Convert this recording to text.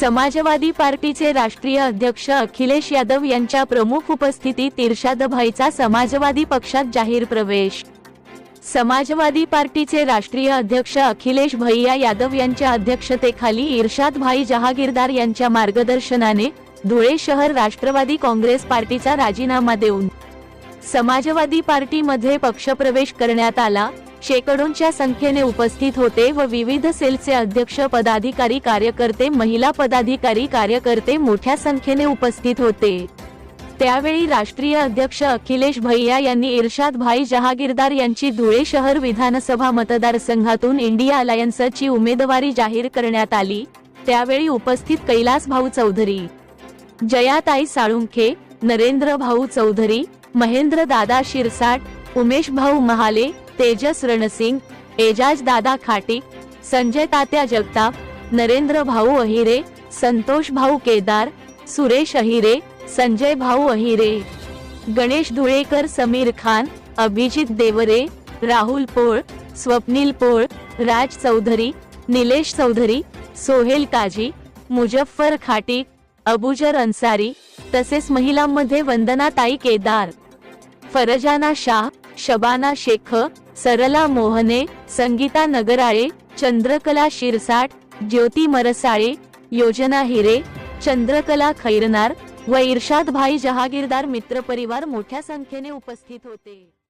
समाजवादी पार्टीचे राष्ट्रीय अध्यक्ष अखिलेश यादव यांच्या प्रमुख उपस्थितीत इर्शादभाईचा समाजवादी पक्षात जाहीर प्रवेश. समाजवादी पार्टीचे राष्ट्रीय अध्यक्ष अखिलेश भैया यादव यांच्या अध्यक्षतेखाली इर्शाद भाई जहागीरदार यांच्या मार्गदर्शनाने धुळे शहर राष्ट्रवादी काँग्रेस पार्टीचा राजीनामा देऊन समाजवादी पार्टीमध्ये पक्षप्रवेश करण्यात आला. शेकडोंच्या संख्येने उपस्थित होते व विविध सेलचे अध्यक्ष पदाधिकारी कार्यकर्ते महिला पदाधिकारी कार्यकर्ते मोठ्या संख्येने उपस्थित होते. त्यावेळी राष्ट्रीय अध्यक्ष अखिलेश भैया यांनी इर्शाद भाई जहागीरदार यांची धुळे शहर विधानसभा मतदारसंघातून इंडिया अलायन्सची उमेदवारी जाहीर करण्यात आली. त्यावेळी उपस्थित कैलास भाऊ चौधरी जयाताई साळुंखे नरेंद्र भाऊ चौधरी महेंद्र दादा शिरसाट उमेश भाऊ महाले तेजस रणसिंग एजाज दादा खाटी संजय तात्या जगताप नरेंद्र भाऊ अहिरे संतोष भाऊ केदार सुरेश अहिरे संजय भाऊ अहिरे. गणेश धुळेकर समीर खान अभिजित देवरे राहुल पोळ स्वप्नील पोळ राज चौधरी निलेश चौधरी सोहेल काजी मुजफ्फर खाटी अबुजर अन्सारी तसेच महिलांमध्ये वंदनाताई केदार. फरजाना शाह शबाना शेख सरला मोहने संगीता नगराळे चंद्रकला शिरसाट ज्योती मरसाळे योजना हिरे चंद्रकला खैरनार व इर्शादभाई जहागीरदार मित्रपरिवार मोठ्या संख्येने उपस्थित होते.